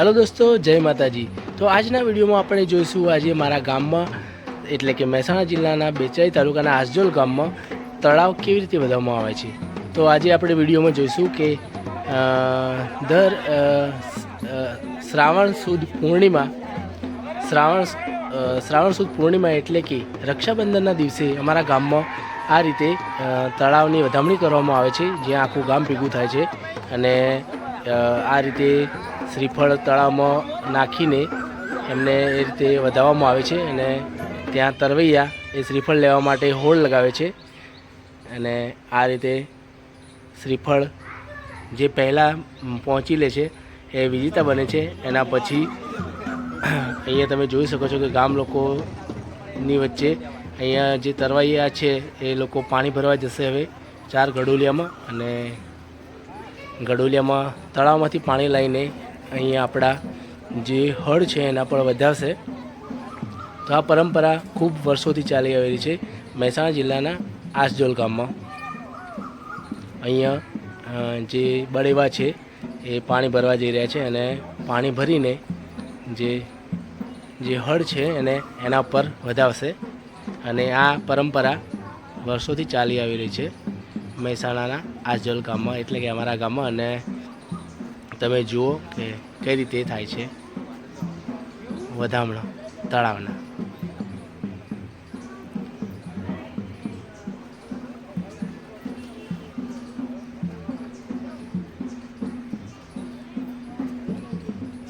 Hello દોસ્તો, જય માતાજી. તો આજના વિડીયોમાં આપણે જોઈશું આજે મારા ગામમાં, એટલે કે મહેસાણા જિલ્લાના બેચાઈ તાલુકાના આસજોલ ગામમાં તળાવ કેવી રીતે વધારવામાં આવે છે. તો આજે આપણે વિડીયોમાં જોઈશું કે દર શ્રાવણ સુદ પૂર્ણિમા, શ્રાવણ શ્રાવણ સુદ પૂર્ણિમા એટલે કે રક્ષાબંધનના દિવસે અમારા ગામમાં આ રીતે તળાવની વધામણી કરવામાં આવે છે, જ્યાં આખું ગામ ભેગું થાય છે. અને આ રીતે શ્રીફળ તળાવમાં નાખીને એમને એ રીતે વધાવવામાં આવે છે અને ત્યાં તરવૈયા એ શ્રીફળ લેવા માટે હોળ લગાવે છે અને આ રીતે શ્રીફળ જે પહેલાં પહોંચી લે છે એ વિજેતા બને છે. એના પછી અહીંયા તમે જોઈ શકો છો કે ગામ લોકોની વચ્ચે અહીંયા જે તરવૈયા છે એ લોકો પાણી ભરવા જશે હવે ચાર ગડોલિયામાં અને ગડોલિયામાં તળાવમાંથી પાણી લઈને અહીંયા આપણા જે હળ છે એના પર વધારશે. તો આ પરંપરા ખૂબ વર્ષોથી ચાલી આવેલી છે મહેસાણા જિલ્લાના આસજોલ ગામમાં. અહીંયા જે બળેવા છે એ પાણી ભરવા જઈ રહ્યા છે અને પાણી ભરીને જે જે હળ છે એને એના પર વધાવશે. અને આ પરંપરા વર્ષોથી ચાલી આવી રહી છે મહેસાણાના આસજોલ ગામમાં, એટલે કે અમારા ગામમાં અને તમે જુઓ કે કઈ રીતે થાય છે. વધામણા, તળાવના.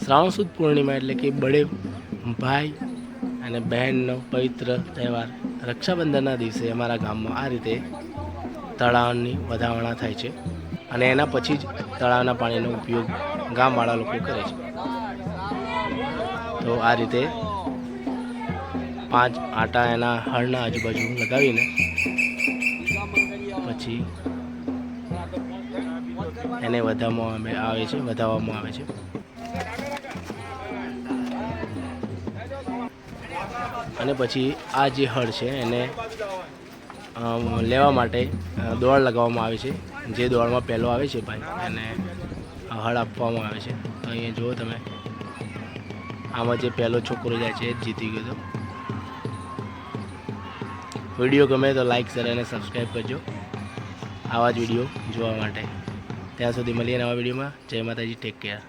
શ્રાવણ સુદ પૂર્ણિમા એટલે કે બળે ભાઈ અને બહેનનો પવિત્ર તહેવાર રક્ષાબંધનના દિવસે અમારા ગામમાં આ રીતે તળાવની વધામણા થાય છે. અને એના પછી જ તળાવના પાણીનો ઉપયોગ ગામવાળા લોકો કરે છે. તો આ રીતે પાંચ આટા એના હળના આજુબાજુ લગાવીને પછી એને વધારવામાં આવે- છે, વધાવવામાં આવે છે. અને પછી આ જે હળ છે એને લેવા માટે દોડ લગાવવામાં આવે છે. જે દોડમાં પહેલો આવે છે ભાઈ, એને હળ આપવામાં આવે છે. તો અહીંયા જુઓ તમે. આમાં જે પહેલો છોકરો જાય છે જીતી ગયો હતો વીડિયો ગમે તો લાઈક, શેર અને સબસ્ક્રાઈબ કરજો. આવા જ વીડિયો જોવા માટે. ત્યાં સુધી મળીએ નવા વિડીયોમાં. જય માતાજી, ટેક કેર.